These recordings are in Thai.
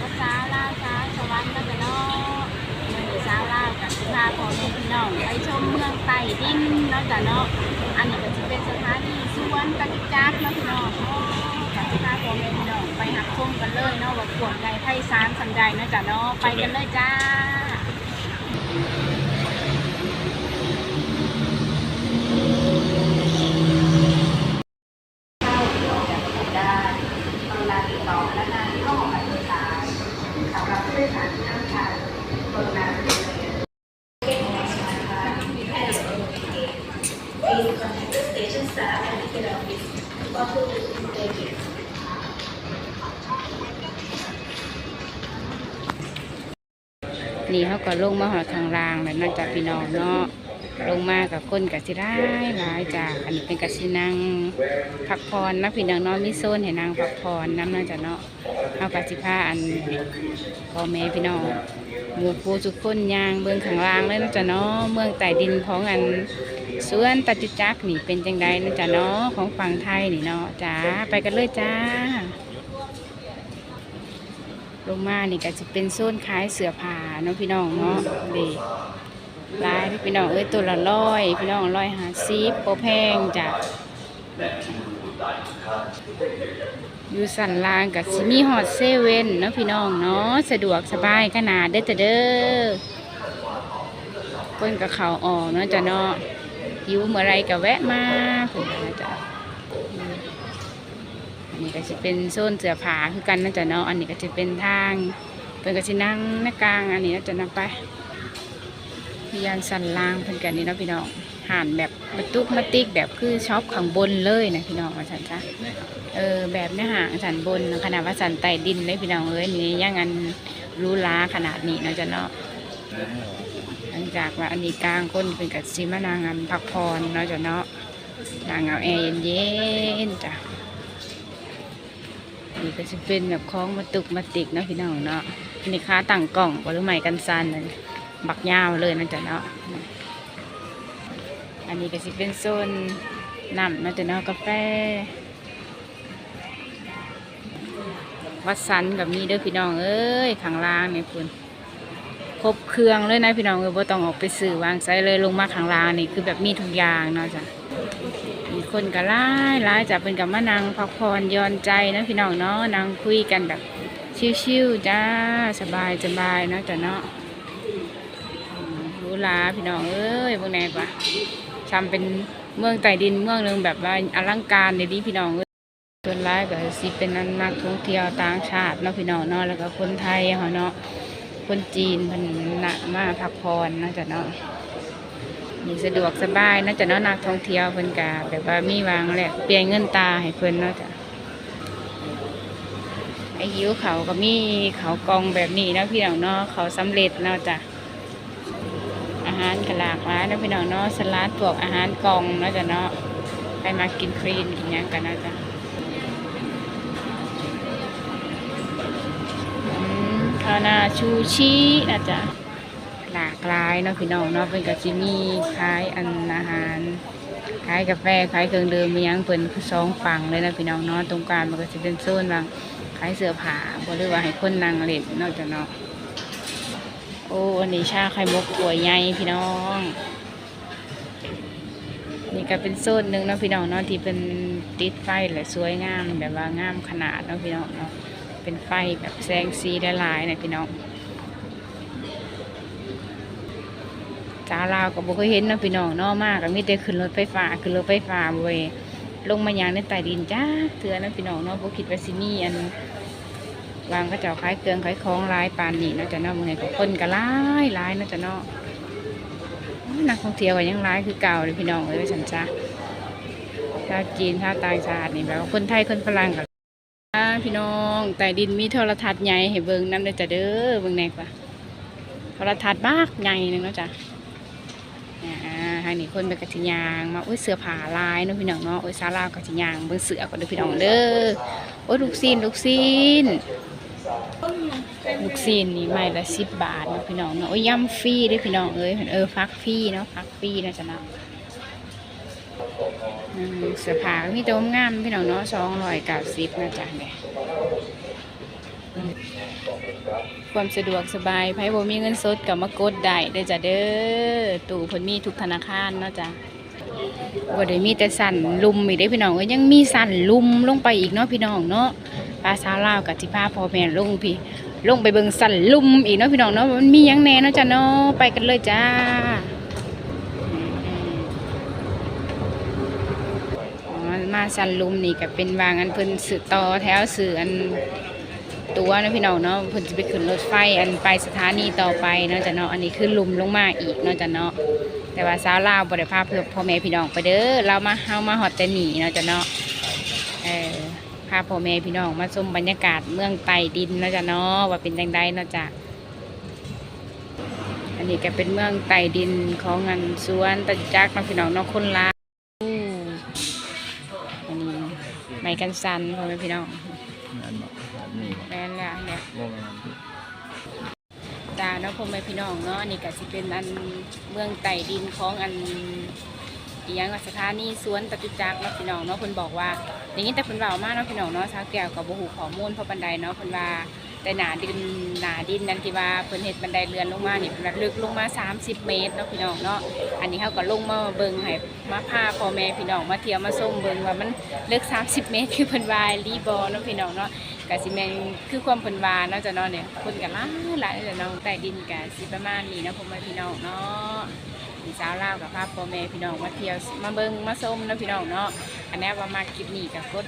ก็สาวลาวสาวสวรรค์ก็จะน้อมือสาวลาวกับพาพ่อแมพี่น้องไปชมเมืองไต่ดิ้งเนาะจ้ะเนาะอันนี้ก็จะเป็นสถานีสวนตะจิกจักเนาะพี่น้อกกับพาพ่อแมพี่น้องไปหักชมกันเลยนอกจากขวดใดไพ่สามสันใดเนาะจ้ะเนาะไปกันเลยจ้า นี่เขาก็ลงมาหอทางรางแล้วเนาะจากพี่น้องเนาะลงมากับคนกับสิร้ายหลายจากอันนี้เป็นกับสินังพักผ่อนนะพี่น้องเนาะมีโซนให้นนางพักผ่อนน้ำเนาจะเนาะเอากับสิพาอันพ่อแม่พี่น้องหมู่ผู้ทุกคนย่างเบื้องข้างล่างเลยเนาจะเนาะเมืองใต้ดินของอัน ส่วนตัจุจักนี่เป็นจังใดนาะจ้ะเนาะของฝั่งไทยนี่เนาะจ้าไปกันเลยจ้า ลงมานี่ก็จะเป็นโซนขายเสื้อผ้าเนาะพี่น้องเนาะเด็ลายพี่น้องเอ้ยตัวละร้อยพี่น้องร้อยหาสิบโปแพงจ้ะอยู่สันลางกับซิมีฮอตเซเว่นเนาะพี่น้องเนาะสะดวกสบายขนาดเด้อจ้ะเด้อคนกับเขาออกเนาะจ้ะเนาะ หิวเมื่อไรก็แวะมาผมนะจ้ะอันนี้ก็จะเป็นโซนเสื้อผ้าคือกันนะจ๊ะเนาะอันนี้ก็จะเป็นทางเพิ่นก็สินั่งในกลาง อันนี้นะจ๊ะนะไปพยานสันล่างเพิ่นกันนี่เนาะพี่น้องห่านแบบมาตุกมาติ๊กแบบคือช็อปข้างบนเลยนะพี่น้องว่าสันจ้ะเออแบบเนื้อหางสันบนขนาดว่าสันใต้ดินเลยพี่น้องเอ้ยนี่ยังอันรู้ล้าขนาดนี้นะจ๊ะเนาะ หลังจากว่าอันนี้กลางคนเป็นกับซิมานางอันพักผ่อนเนาะจ๊ะเนาะนางเอาแอร์เย็นๆจ้ะนี่ก็จะเป็นแบบคล้องมาตุกมาติกเนาะพี่น้องเนาะอันนี้ค้าต่างกล่องบหรือใหม่กันซันนั่นบักยาวเลยนะจ๊ะเนาะอันนี้ก็จะเป็นโซนน้ำนาะจ๊ะเนาะกาแฟวัดสันกับมีเด้อพี่น้องเอ้ยข้างล่างนี่คุณ ครบเครื่องเลยนะพี่น้องเอ้ยบ่ต้องออกไปซื้อวางไซเลยลงมาข้างล่างนี่คือแบบมีทุกอย่างเนาะจ้ะมีคนก็ร้ายร้ายจะเป็นกับมานังพักผ่อนย้อนใจนะพี่น้องเนาะนั่งคุยกันแบบชิวๆจ้าสบายสบายเนาะจ้ะเนาะรู้ลาพี่น้องเอ้ยพวกแนกว่าทำเป็นเมืองใต้ดินเมืองหนึงแบบว่าอลังการเดี๋ยวนี้พี่น้องเอ้ยส่วนร้ายก็สิเป็นนักท่องเที่ยวต่างชาติเนาะพี่น้องเนาะแล้วก็คนไทยเขาเนาะ คนจีนเพิ่นนะมาพักผ่อนเนาะจ้ะเนาะนี่สะดวกสบายนะจ๊ะเนาะนักท่องเที่ยวเพิ่นกาแบบว่ามีวางแหลกเปลี่ยนเงินตาให้เพิ่นเนาะจ้ะไอ้หิวเขาก็มีเขากองแบบนี้นะพี่น้องเนาะเขาสำเร็จเนาะจ้ะอาหารขหลากหลายนะพี่น้องเนาะสลัดพวกอาหารกองเนาะจ้ะเนาะใครมากินครีนกินหยังกันเนาะจ้ะอื มข้าวนาชูชีนะจ๊ะหลากหลายเนาะพี่น้องเนาะเป็นก็สิมีขายอันอาหารขายกาแฟขายเครื่องดื่มมียังเพิ่นคือสองฝั่งเลยนะพี่น้องเนาะตรงกลางมันก็สิเป็นโซนบางขายเสื้อผ้าบ่หรือว่าให้คนนั่งเล่นนาะจ้ะเนาะโอ้อันนี้ชาไข่มุกถ้วใหญ่พี่น้อง นี่ก็เป็นโซนหนึ่งเนาะพี่น้องเนาะที่เป็นติดไฟและสวยงามแบบว่างามขนาดเนาะพี่น้องเนาะ เป็นไฟแบบแสงสีหลายๆนะพี่น้องจาลาวก็บ่เคยเห็นนะพี่น้องนาะมากก็มีแต่ขึ้นรถไฟฟ้าขึ้นรถไฟฟ้าเว้ยลงมายางในใต้ดินจ้าเถื่อนะพี่น้องเนาะบ่คิดว่าสิมีอันวางกระเจ้าขายเครื่องขายของลายปานนี้เนาะจ้ะเนาะมื้อนี้ก็คนก็หลายหลายนาะจ้ะเนาะโอ้ยนักท่องเที่ยวก็ยังหลายคือเก่าเลยพี่น้องเอ้ยว่าซั่นจ้าชาวจีนชาวต่างชาตินี่แบบว่าคนไทยคนฝรั่งก็ พี่น้องใต้ดินมีโทรทัศน์ใหญ่ให้เบิ่งนำเด้อจ้ะเด้อเบิ่งแน่กว่าโทรทัศน์บากใหญ่นึงเนาะจ้ะทางนี้คนเป็นกระทิยางมาอุ้ยเสือผาลายเนาะพี่น้องเนาะอุ้ยซาลาวกระทิยางเบิ่งเสือก่อนเด้อพี่น้องเด้อโอ้ยลูกซีนลูกซีนลูกซีนนี่ไม่ละสิบบาทเนาะพี่น้องเนาะโอ้ยย่ำฟรีเด้อพี่น้องเอ้ยเออฟักฟรีเนาะฟักฟรีนะจ๊ะเนาะ เสือผาก็มีแตัวงามพี่น้องเนาะสองร้อยเก้าสิบนะจ๊ะเนี่ยความสะดวกสบายไผบ่มีเงินสดก็มากดได้เด้จ้ะเด้อตู้เพิ่นมีทุกธนาคารเนาะจ้ะบ่ได้มีแต่สั่นลุมอีกเด้พี่น้องเอ้ยยังมีสั่นลุมลงไปอีกเนาะพี่น้องเนาะภาษาวลาวกับสิพาพอแม่ลงพี่ ลงไปเบิ่งสั่นลุมอีกเนาะพี่น้องเนาะมันมียังแน่เนาะจ้ะเนาะไปกันเลยจ้าอ๋อมา สั่นลุมนี่ก็เป็นวางอันเพิ่นสื่อต่อแถวสื่ออันตัวนะพี่น้องเนาะเพิ่นจะไปขึ้นรถไฟอันไปสถานีต่อไปเนาะจ้ะเนาะอันนี้คือลุมลงมาอีกเนาะจ้ะเนาะแต่ว่าสาวลาวบ่ได้พาเพื่อพ่อแม่พี่น้องไปเด้อเรามาเฮามาฮอดแต่หนีเนาะจ้ะเนาะเออพาพ่อแม่พี่น้องมาชมบรรยากาศเมืองไต่ดินเนาะจ้ะเนาะว่าเป็นจังไดเนาะจ้ะอันนี้ก็เป็นเมืองไต่ดินของงานสวนตะจักเนาะพี่น้องเนาะคนลา ไม้กันสันพ่อแม่พี่น้องนั่นบอกแบบนี้แม่นแล้วเนี่ยวงนั้นที่ตาเนาะพ่อแม่พี่น้องเนาะอันนี่ก็สิเป็นอันเมืองไต่ดินของอันอีหยังว่าสถานีสวนตตุจักรเนาะพี่น้องเนาะเพิ่นบอกว่าอย่างนี้แต่เพิ่นเว้ามาเนาะพี่น้องเนาะสาวแก้วก็บ่ฮู้ข้อมูลเพราะปานใดเนาะเพิ่นว่า แต่หนาดินหนาดินนั้นที่ว่าเพิ่นเฮ็ดบันไดเรือนลงมาเนี่เพิ่นลึกลงมา 30 เมตรเนาะพี่น้องเนาะอันนี้เฮาก็ลงมาเบิ่งให้มาพาพ่อแม่พี่น้องมาเที่ยวมาชมเบิ่งว่ามันลึก 30 เมตร คือเพิ่นว่ารีบอเนาะพี่น้องเนาะกสิแมงคือความเพิ่นวาเนาะจ้ะเนาะเนี่ยคนกันหลายหลายจ้ะเนาะใต้ดินกะสิประมาณนี้นะพ่อแม่พี่น้องเนาะพี่สาวลาวกับพาพ่อแม่พี่น้องมาเที่ยวมาเบิ่งมาชมเนาะพี่น้องเนาะอันนี้ว่ามาคลิปนี้ก็กด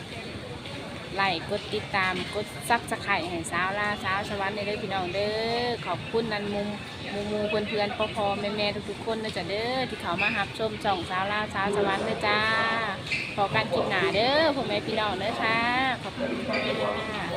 ไลค์กดติดตามกดซับสไครต์ให้สาวลาสาวสวรรค์ในเด้อพี่น้องเด้อขอบคุณนันมุมมูมูเพื่อนเพื่อนพ่อพ่อแม่แม่ทุกๆคนนะจ๊ะเด้อที่เขามาฮับชมจ่องสาวลาสาวสวรรค์เลยจ้าพอกันกินหนาเด้อพ่อแม่พี่น้องเด้อค่ะขอบคุณค่ะ